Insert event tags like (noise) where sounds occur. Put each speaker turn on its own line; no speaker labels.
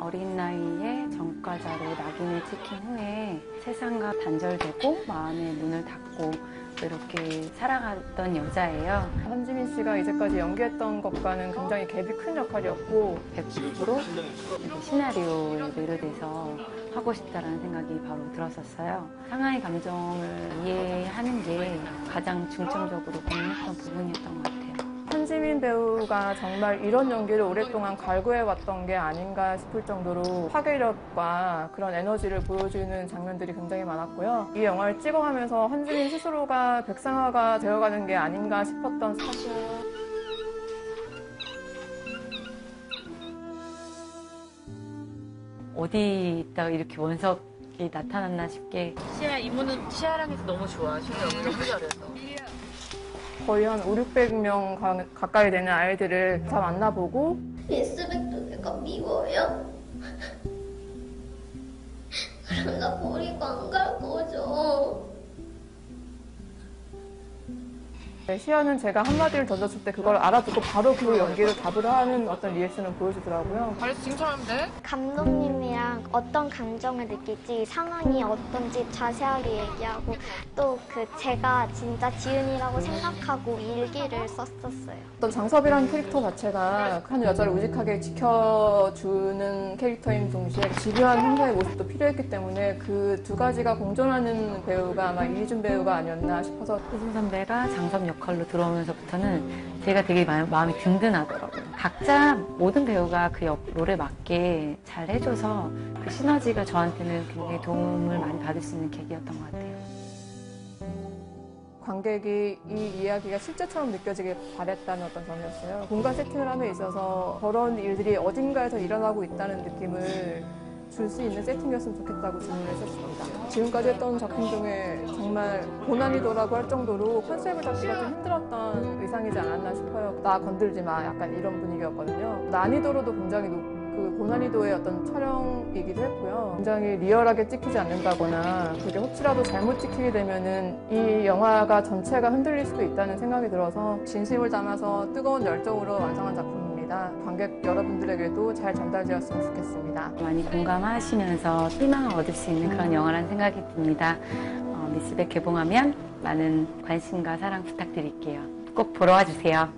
어린 나이에 전과자로 낙인을 찍힌 후에 세상과 단절되고 마음의 문을 닫고 이렇게 살아갔던 여자예요.
한지민 씨가 이제까지 연기했던 것과는 굉장히 갭이 큰 역할이었고
100% 이제 시나리오에 매료돼서 하고 싶다라는 생각이 바로 들었었어요. 상하의 감정을 이해하는 게 가장 중점적으로 고민했던 부분이었던 것 같아요.
한지민 배우가 정말 이런 연기를 오랫동안 갈구해왔던 게 아닌가 싶을 정도로 파괴력과 그런 에너지를 보여주는 장면들이 굉장히 많았고요. 이 영화를 찍어가면서 한지민 스스로가 백상화가 되어가는 게 아닌가 싶었던 사실.
어디 있다가 이렇게 원석이 나타났나 싶게
시아 이모는 시아랑 해서 너무 좋아. 시아 너무 잘해서.
거의 한 5, 600명 가- 가까이 되는 아이들을 다 만나보고
미스백도 내가 미워요? (laughs) 그럼 나 버리고 안 갈 거죠?
네, 시연은 제가 한마디를 던졌을 때 그걸 알아듣고 바로 그 연기를 답을 하는 어떤 리액션을 보여주더라고요.
잘해서 칭찬하면 돼?
감독님이랑 어떤 감정을 느낄지 상황이 어떤지 자세하게 얘기하고 또 그 제가 진짜 지은이라고 생각하고 일기를 썼었어요.
어떤 장섭이라는 캐릭터 자체가 한 여자를 우직하게 지켜주는 캐릭터인 동시에 집요한 형사의 모습도 필요했기 때문에 그 두 가지가 공존하는 배우가 아마 이희준 배우가 아니었나 싶어서
효진 선배가 장섭 역 할로 들어오면서부터는 제가 되게 마, 마음이 든든하더라고요. 각자 모든 배우가 그 역, 롤에 맞게 잘 해줘서 그 시너지가 저한테는 굉장히 도움을 많이 받을 수 있는 계기였던 것 같아요.
관객이 이 이야기가 실제처럼 느껴지길 바랬다는 어떤 점이었어요. 공간 세팅을 함에 있어서 저런 일들이 어딘가에서 일어나고 있다는 느낌을 줄 수 있는 세팅이었으면 좋겠다고 질문을 했었습니다. 지금까지 했던 작품 중에 정말 고난이도라고 할 정도로 컨셉을 잡기가 좀 힘들었던 의상이지 않았나 싶어요. 나 건들지 마. 약간 이런 분위기였거든요. 난이도로도 굉장히 높, 그 고난이도의 어떤 촬영이기도 했고요. 굉장히 리얼하게 찍히지 않는다거나 그게 혹시라도 잘못 찍히게 되면은 이 영화가 전체가 흔들릴 수도 있다는 생각이 들어서 진심을 담아서 뜨거운 열정으로 완성한 작품 관객 여러분들에게도 잘 전달되었으면 좋겠습니다.
많이 공감하시면서 희망을 얻을 수 있는 그런 영화라는 생각이 듭니다. 어, 미스백 개봉하면 많은 관심과 사랑 부탁드릴게요. 꼭 보러 와주세요.